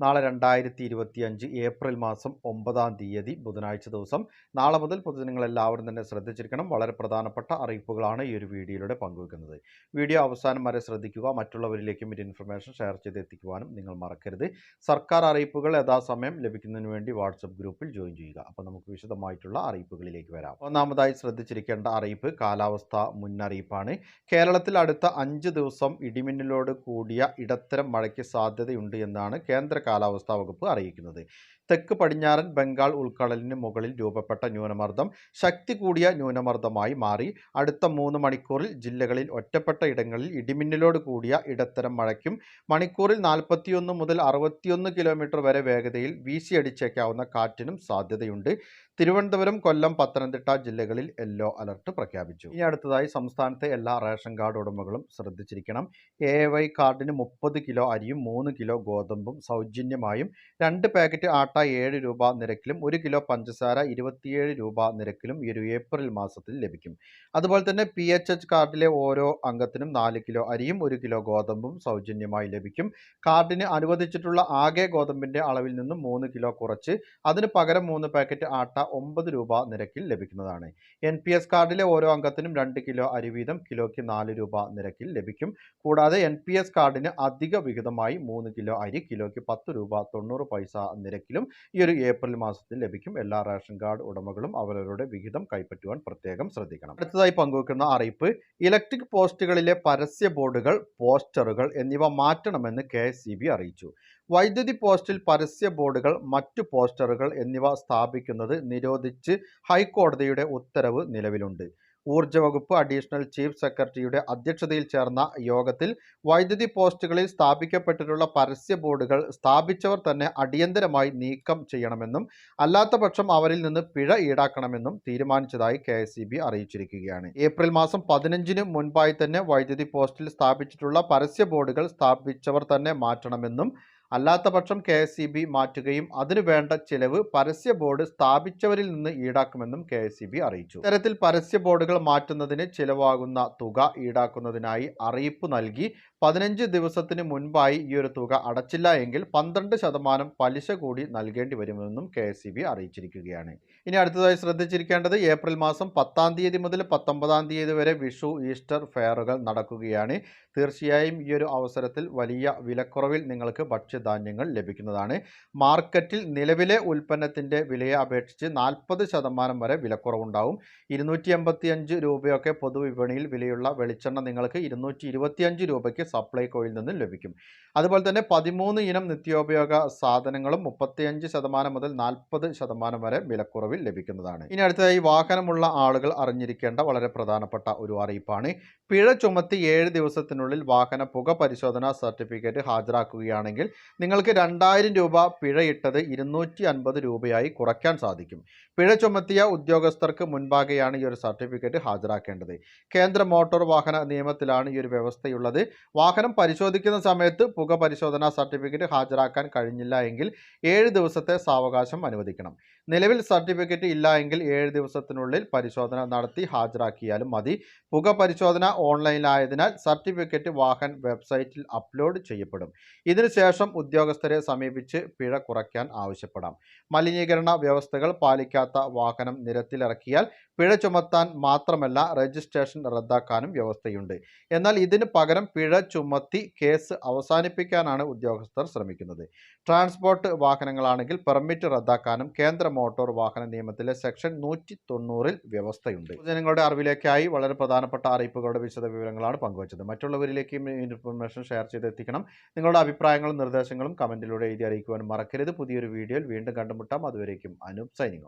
നാളെ രണ്ടായിരത്തി ഇരുപത്തി അഞ്ച് ഏപ്രിൽ മാസം ഒമ്പതാം തീയതി ബുധനാഴ്ച ദിവസം. നാളെ മുതൽ പൊതുജനങ്ങൾ എല്ലാവരും തന്നെ ശ്രദ്ധിച്ചിരിക്കണം. വളരെ പ്രധാനപ്പെട്ട അറിയിപ്പുകളാണ് ഈ ഒരു വീഡിയോയിലൂടെ പങ്കുവെക്കുന്നത്. വീഡിയോ അവസാനം വരെ ശ്രദ്ധിക്കുക. മറ്റുള്ളവരിലേക്കും ഇത് ഇൻഫർമേഷൻ ഷെയർ ചെയ്ത് എത്തിക്കുവാനും നിങ്ങൾ മറക്കരുത്. സർക്കാർ അറിയിപ്പുകൾ യഥാസമയം ലഭിക്കുന്നതിന് വേണ്ടി വാട്സപ്പ് ഗ്രൂപ്പിൽ ജോയിൻ ചെയ്യുക. അപ്പോൾ നമുക്ക് വിശദമായിട്ടുള്ള അറിയിപ്പുകളിലേക്ക് വരാം. ഒന്നാമതായി ശ്രദ്ധിച്ചിരിക്കേണ്ട അറിയിപ്പ് കാലാവസ്ഥ മുന്നറിയിപ്പാണ്. കേരളത്തിൽ അടുത്ത അഞ്ച് ദിവസം ഇടിമിന്നലോട് കൂടിയ ഇടത്തരം മഴയ്ക്ക് സാധ്യതയുണ്ട് എന്നാണ് കേന്ദ്ര കാലാവസ്ഥാ വകുപ്പ് അറിയിക്കുന്നത്. തെക്ക് പടിഞ്ഞാറൻ ബംഗാൾ ഉൾക്കടലിന് മുകളിൽ രൂപപ്പെട്ട ന്യൂനമർദ്ദം ശക്തി കൂടിയ ന്യൂനമർദ്ദമായി മാറി. അടുത്ത മൂന്ന് മണിക്കൂറിൽ ജില്ലകളിൽ ഒറ്റപ്പെട്ട ഇടങ്ങളിൽ ഇടിമിന്നലോട് കൂടിയ ഇടത്തരം മഴയ്ക്കും മണിക്കൂറിൽ നാൽപ്പത്തിയൊന്ന് മുതൽ അറുപത്തിയൊന്ന് കിലോമീറ്റർ വരെ വേഗതയിൽ വീശിയടിച്ചേക്കാവുന്ന കാറ്റിനും സാധ്യതയുണ്ട്. തിരുവനന്തപുരം കൊല്ലം പത്തനംതിട്ട ജില്ലകളിൽ യെല്ലോ അലർട്ട് പ്രഖ്യാപിച്ചു. ഇനി അടുത്തതായി സംസ്ഥാനത്തെ എല്ലാ റേഷൻ കാർഡ് ഉടമകളും ശ്രദ്ധിച്ചിരിക്കണം. എ വൈ കാർഡിന് മുപ്പത് കിലോ അരിയും മൂന്ന് കിലോ ഗോതമ്പും സൗജന്യമായും രണ്ട് പാക്കറ്റ് ആട്ട ഏഴ് രൂപ നിരക്കിലും ഒരു കിലോ പഞ്ചസാര ഇരുപത്തിയേഴ് രൂപ നിരക്കിലും ഈ ഒരു ഏപ്രിൽ മാസത്തിൽ ലഭിക്കും. അതുപോലെ തന്നെ പി എച്ച് എച്ച് കാർഡിലെ ഓരോ അംഗത്തിനും നാല് കിലോ അരിയും ഒരു കിലോ ഗോതമ്പും സൗജന്യമായി ലഭിക്കും. കാർഡിന് അനുവദിച്ചിട്ടുള്ള ആകെ ഗോതമ്പിന്റെ അളവിൽ നിന്നും മൂന്ന് കിലോ കുറച്ച് അതിന് പകരം മൂന്ന് പാക്കറ്റ് ആട്ട ഒമ്പത് രൂപ നിരക്കിൽ ലഭിക്കുന്നതാണ്. എൻ പി എസ് കാർഡിലെ ഓരോ അംഗത്തിനും രണ്ട് കിലോ അരി വീതം കിലോയ്ക്ക് നാല് രൂപ നിരക്കിൽ ലഭിക്കും. കൂടാതെ എൻ പി എസ് കാർഡിന് അധിക വിഹിതമായി മൂന്ന് കിലോ അരി കിലോയ്ക്ക് പത്ത് രൂപ തൊണ്ണൂറ് പൈസ നിരക്കിലും ഈ ഒരു ഏപ്രിൽ മാസത്തിൽ ലഭിക്കും. എല്ലാ റേഷൻ കാർഡ് ഉടമകളും അവരവരുടെ വിഹിതം കൈപ്പറ്റുവാൻ പ്രത്യേകം ശ്രദ്ധിക്കണം. അടുത്തതായി പങ്കുവെക്കുന്ന അറിയിപ്പ് ഇലക്ട്രിക് പോസ്റ്റുകളിലെ പരസ്യ ബോർഡുകൾ പോസ്റ്ററുകൾ എന്നിവ മാറ്റണമെന്ന് കെ അറിയിച്ചു. വൈദ്യുതി പോസ്റ്റിൽ പരസ്യ ബോർഡുകൾ മറ്റു പോസ്റ്ററുകൾ എന്നിവ സ്ഥാപിക്കുന്നത് നിരോധിച്ച് ഹൈക്കോടതിയുടെ ഉത്തരവ് നിലവിലുണ്ട്. ഊർജ വകുപ്പ് അഡീഷണൽ ചീഫ് സെക്രട്ടറിയുടെ അധ്യക്ഷതയിൽ ചേർന്ന യോഗത്തിൽ വൈദ്യുതി പോസ്റ്റുകളിൽ സ്ഥാപിക്കപ്പെട്ടിട്ടുള്ള പരസ്യ ബോർഡുകൾ സ്ഥാപിച്ചവർ തന്നെ അടിയന്തരമായി നീക്കം ചെയ്യണമെന്നും അല്ലാത്തപക്ഷം അവരിൽ നിന്ന് പിഴ ഈടാക്കണമെന്നും തീരുമാനിച്ചതായി കെ അറിയിച്ചിരിക്കുകയാണ്. ഏപ്രിൽ മാസം പതിനഞ്ചിന് മുൻപായി തന്നെ വൈദ്യുതി പോസ്റ്റിൽ സ്ഥാപിച്ചിട്ടുള്ള പരസ്യ ബോർഡുകൾ സ്ഥാപിച്ചവർ തന്നെ മാറ്റണമെന്നും അല്ലാത്ത പക്ഷം കെ എസ് ഇ ബി മാറ്റുകയും അതിനു വേണ്ട ചിലവ് പരസ്യ ബോർഡ് സ്ഥാപിച്ചവരിൽ നിന്ന് ഈടാക്കുമെന്നും കെ എസ് ഇ ബി അറിയിച്ചു. ഇത്തരത്തിൽ പരസ്യ ബോർഡുകൾ മാറ്റുന്നതിന് ചിലവാകുന്ന തുക ഈടാക്കുന്നതിനായി അറിയിപ്പ് നൽകി പതിനഞ്ച് ദിവസത്തിന് മുൻപായി ഈ ഒരു തുക അടച്ചില്ല എങ്കിൽ പന്ത്രണ്ട് ശതമാനം പലിശ കൂടി നൽകേണ്ടി വരുമെന്നും കെ എസ് അറിയിച്ചിരിക്കുകയാണ്. ഇനി അടുത്തതായി ശ്രദ്ധിച്ചിരിക്കേണ്ടത് ഏപ്രിൽ മാസം പത്താം തീയതി മുതൽ പത്തൊമ്പതാം തീയതി വരെ വിഷു ഈസ്റ്റർ ഫെയറുകൾ നടക്കുകയാണ്. തീർച്ചയായും ഈ ഒരു അവസരത്തിൽ വലിയ വിലക്കുറവിൽ നിങ്ങൾക്ക് ഭക്ഷ്യധാന്യങ്ങൾ ലഭിക്കുന്നതാണ്. മാർക്കറ്റിൽ നിലവിലെ ഉൽപ്പന്നത്തിന്റെ വിലയെ അപേക്ഷിച്ച് നാൽപ്പത് ശതമാനം വരെ വിലക്കുറവുണ്ടാവും. ഇരുന്നൂറ്റി എൺപത്തി അഞ്ച് രൂപയൊക്കെ പൊതുവിപണിയിൽ വിലയുള്ള വെളിച്ചെണ്ണ നിങ്ങൾക്ക് ഇരുന്നൂറ്റി ഇരുപത്തിയഞ്ച് രൂപയ്ക്ക് സപ്ലൈകോയിൽ നിന്നും ലഭിക്കും. അതുപോലെ തന്നെ പതിമൂന്ന് ഇനം നിത്യോപയോഗ സാധനങ്ങളും മുപ്പത്തിയഞ്ച് ശതമാനം മുതൽ നാൽപ്പത് ശതമാനം വരെ വിലക്കുറവിൽ ലഭിക്കുന്നതാണ്. ഇനി അടുത്തതായി വാഹനമുള്ള ആളുകൾ അറിഞ്ഞിരിക്കേണ്ട വളരെ പ്രധാനപ്പെട്ട ഒരു അറിയിപ്പാണ്. പിഴ ചുമത്തി ഏഴ് ദിവസത്തിനുള്ളിൽ വാഹന പുക പരിശോധനാ സർട്ടിഫിക്കറ്റ് ഹാജരാക്കുകയാണെങ്കിൽ നിങ്ങൾക്ക് രണ്ടായിരം രൂപ പിഴയിട്ടത് ഇരുന്നൂറ്റി അൻപത് രൂപയായി കുറയ്ക്കാൻ സാധിക്കും. പിഴ ചുമത്തിയ ഉദ്യോഗസ്ഥർക്ക് മുൻപാകെയാണ് ഈ ഒരു സർട്ടിഫിക്കറ്റ് ഹാജരാക്കേണ്ടത്. കേന്ദ്ര മോട്ടോർ വാഹന നിയമത്തിലാണ് ഈ ഒരു വ്യവസ്ഥയുള്ളത്. വാഹനം പരിശോധിക്കുന്ന സമയത്ത് പുക പരിശോധനാ സർട്ടിഫിക്കറ്റ് ഹാജരാക്കാൻ കഴിഞ്ഞില്ല എങ്കിൽ ഏഴ് ദിവസത്തെ സാവകാശം അനുവദിക്കണം. നിലവിൽ സർട്ടിഫിക്കറ്റ് ഇല്ല എങ്കിൽ ഏഴ് ദിവസത്തിനുള്ളിൽ പരിശോധന നടത്തി ഹാജരാക്കിയാലും മതി. പുക പരിശോധന ഓൺലൈനിലായതിനാൽ സർട്ടിഫിക്കറ്റ് വാഹൻ വെബ്സൈറ്റിൽ അപ്ലോഡ് ചെയ്യപ്പെടും. ഇതിനുശേഷം ഉദ്യോഗസ്ഥരെ സമീപിച്ച് പിഴ കുറയ്ക്കാൻ ആവശ്യപ്പെടാം. മലിനീകരണ വ്യവസ്ഥകൾ പാലിക്കാത്ത വാഹനം നിരത്തിലിറക്കിയാൽ പിഴ ചുമത്താൻ മാത്രമല്ല രജിസ്ട്രേഷൻ റദ്ദാക്കാനും വ്യവസ്ഥയുണ്ട്. എന്നാൽ ഇതിന് പകരം പിഴ ചുമത്തി കേസ് അവസാനിപ്പിക്കാനാണ് ഉദ്യോഗസ്ഥർ ശ്രമിക്കുന്നത്. ട്രാൻസ്പോർട്ട് വാഹനങ്ങളാണെങ്കിൽ പെർമിറ്റ് റദ്ദാക്കാനും കേന്ദ്ര മോട്ടോർ വാഹന നിയമത്തിലെ സെക്ഷൻ നൂറ്റി തൊണ്ണൂറിൽ വ്യവസ്ഥയുണ്ട്. ജനങ്ങളുടെ അറിവിലേക്കായി വളരെ പ്രധാനപ്പെട്ട അറിയിപ്പുകളുടെ വിശദ വിവരങ്ങളാണ് പങ്കുവച്ചത്. മറ്റുള്ളവരിലേക്കും ഇൻഫർമേഷൻ ഷെയർ ചെയ്തെത്തിക്കണം. നിങ്ങളുടെ അഭിപ്രായങ്ങളും നിർദ്ദേശങ്ങളും കമന്റിലൂടെ എഴുതി അറിയിക്കുവാൻ മറക്കരുത്. പുതിയൊരു വീഡിയോയിൽ വീണ്ടും കണ്ടുമുട്ടാം. അതുവരേക്കും അനൂപ് സൈനിങ്